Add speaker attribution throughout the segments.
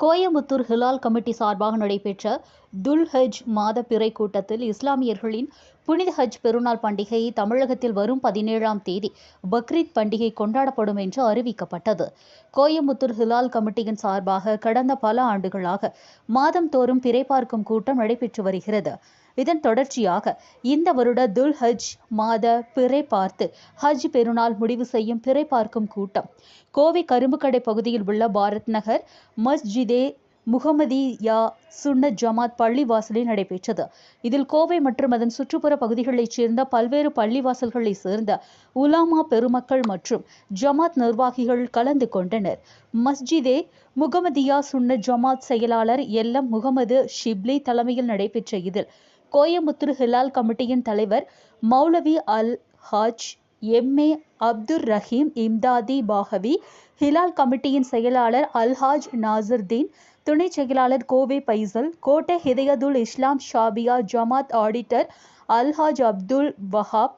Speaker 1: Coimbatore Hilal committee சார்பாக நடைபெற்ற துல் ஹஜ் மாத பிறை கூட்டத்தில் இஸ்லாமியர்களின் புனித ஹஜ் பெருநாள் பண்டிகை தமிழகத்தில் வரும் பதினேழாம் தேதி பக்ரீத் பண்டிகை கொண்டாடப்படும் என்று அறிவிக்கப்பட்டது. கோயமுத்தூர் ஹிலால் கமிட்டியின் சார்பாக கடந்த பல ஆண்டுகளாக மாதந்தோறும் பிறை பார்க்கும் கூட்டம் நடைபெற்று வருகிறது. இதன் தொடர்ச்சியாக இந்த வருட துல் ஹஜ் மாத பிறை பார்த்து ஹஜ் பெருநாள் முடிவு செய்யும் பிறை பார்க்கும் கூட்டம். கோவை கரும்புக்கடை பகுதியில் உள்ள பாரத் நகர் மஸ்ஜிதே முகமதியா சுன்னத் ஜமாத் பள்ளிவாசலில் நடைபெற்றது. இதில் கோவை மற்றும் அதன் சுற்றுப்புற பகுதிகளைச் சேர்ந்த பல்வேறு பள்ளிவாசல்களைச் சேர்ந்த உலாமா பெருமக்கள் மற்றும் ஜமாத் நிர்வாகிகள் கலந்து கொண்டனர். மஸ்ஜிதே முகமதியா சுன்னத் ஜமாத் செயலாளர் எல் எம் முகமது ஷிப்லி தலைமையில் நடைபெற்ற இதில் கோயம்புத்தூர் ஹிலால் கமிட்டியின் தலைவர் மௌலவி அல் ஹாஜ் எம்ஏ அப்துர் ரஹீம் இம்தாதி பாகவி ஹிலால் கமிட்டியின் செயலாளர் அல்ஹாஜ் நாசர்தீன் துணை செயலாளர் கோவை பைசல் கோட்டை ஹிதயதுல் இஸ்லாம் ஷாபியா ஜமாத் ஆடிட்டர் அல்ஹாஜ் அப்துல் வஹாப்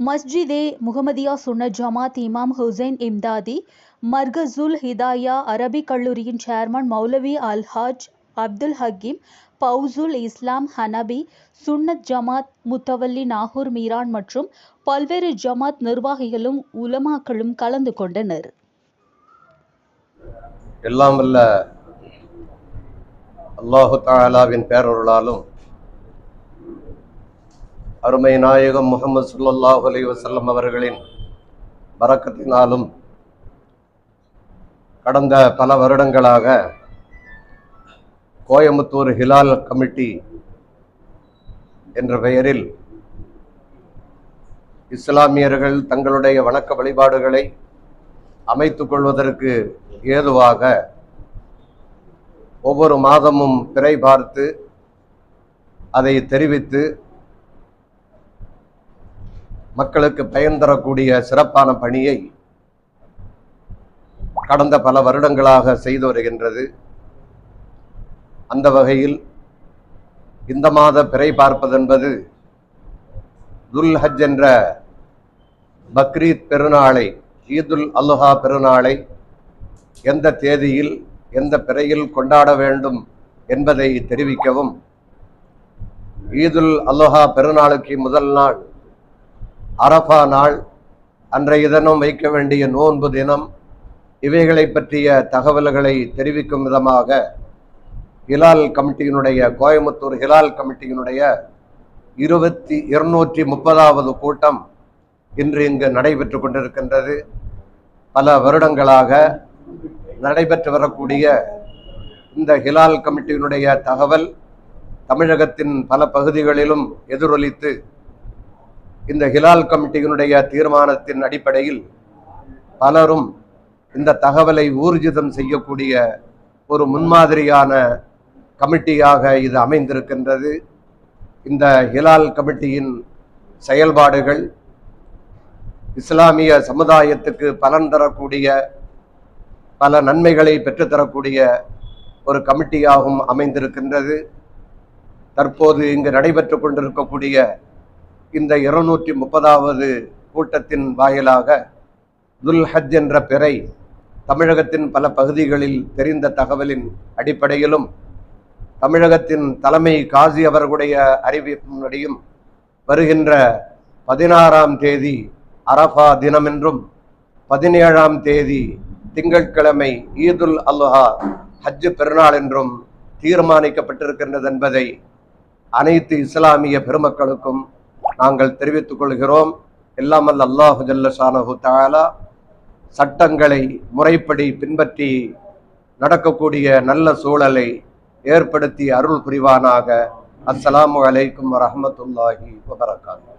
Speaker 1: மஸ்ஜிதே முகமதியா சுன்ன ஜமாத் இமாம் ஹுசைன் இம்தாதி மர்கசுல் ஹிதாயா அரபிக் கல்லூரியின் சேர்மன் மௌலவி அல்ஹாஜ் அப்துல் ஹக்கீம் பவுசுல் இஸ்லாம் ஹனபி சுன்னத் ஜமாத் முத்தவல்லி நாகூர் மீரான் மற்றும் பல்வேறு ஜமாத் நிர்வாகிகளும் உலமாக்களும் கலந்து கொண்டனர்.
Speaker 2: எல்லாம் வல்ல அல்லாஹு தாலாவின் பேரொருளாலும் அருமை நாயகம் முகமது ஸல்லல்லாஹு அலி வசல்லம் அவர்களின் வரக்கத்தினாலும் கடந்த பல வருடங்களாக கோயம்புத்தூர் ஹிலால் கமிட்டி என்ற பெயரில் இஸ்லாமியர்கள் தங்களுடைய வணக்க வழிபாடுகளை அமைத்துக் கொள்வதற்கு ஏதுவாக ஒவ்வொரு மாதமும் பிறை பார்த்து அதை தெரிவித்து மக்களுக்கு பயன் தரக்கூடிய சிறப்பான பணியை கடந்த பல வருடங்களாக செய்து வருகின்றது. அந்த வகையில் இந்த மாத பிறை பார்ப்பதென்பது துல் ஹஜ் என்ற பக்ரீத் பெருநாளை ஈதுல் அல்லஹா பெருநாளை எந்த தேதியில் எந்த பிறையில் கொண்டாட வேண்டும் என்பதை தெரிவிக்கவும். ஈதுல் அல்லஹா பெருநாளுக்கு முதல் நாள் அரஃபா நாள். அன்றைய தினம் வைக்க வேண்டிய நோன்பு தினம். இவைகளை பற்றிய தகவல்களை தெரிவிக்கும் விதமாக ஹிலால் கமிட்டியினுடைய கோயமுத்தூர் ஹிலால் கமிட்டியினுடைய இருபத்தி இருநூற்றி முப்பதாவது கூட்டம் இன்று இங்கு நடைபெற்று கொண்டிருக்கின்றது. பல வருடங்களாக நடைபெற்று வரக்கூடிய இந்த ஹிலால் கமிட்டியினுடைய தகவல் தமிழகத்தின் பல பகுதிகளிலும் எதிரொலித்து இந்த ஹிலால் கமிட்டியினுடைய தீர்மானத்தின் அடிப்படையில் பலரும் இந்த தகவலை ஊர்ஜிதம் செய்யக்கூடிய ஒரு முன்மாதிரியான கமிட்டியாக இது அமைந்திருக்கின்றது. இந்த ஹிலால் கமிட்டியின் செயல்பாடுகள் இஸ்லாமிய சமுதாயத்துக்கு பலன் தரக்கூடிய பல நன்மைகளை பெற்றுத்தரக்கூடிய ஒரு கமிட்டியாகவும் அமைந்திருக்கின்றது. தற்போது இங்கு நடைபெற்று கொண்டிருக்கக்கூடிய இந்த இருநூற்றி முப்பதாவது கூட்டத்தின் வாயிலாக துல்ஹத் என்ற பிறை தமிழகத்தின் பல பகுதிகளில் தெரிந்த தகவலின் அடிப்படையிலும் தமிழகத்தின் தலைமை காசி அவர்களுடைய அறிவிப்பின்படியும் வருகின்ற பதினாறாம் தேதி அரஃபா தினமென்றும் பதினேழாம் தேதி திங்கட்கிழமை ஈதுல் அல்லஹா ஹஜ் பெருநாள் என்றும் தீர்மானிக்கப்பட்டிருக்கின்றது என்பதை அனைத்து இஸ்லாமிய பெருமக்களுக்கும் நாங்கள் தெரிவித்துக் கொள்கிறோம். எல்லாம் அல்லாஹு ஜல்ல தாலா சட்டங்களை முறைப்படி பின்பற்றி நடக்கக்கூடிய நல்ல சூழலை ஏற்படுத்தி அருள் புரிவானாக. அஸ்லாம் அலைக்கும் வரமத்துல்லாஹி வபரகாத்து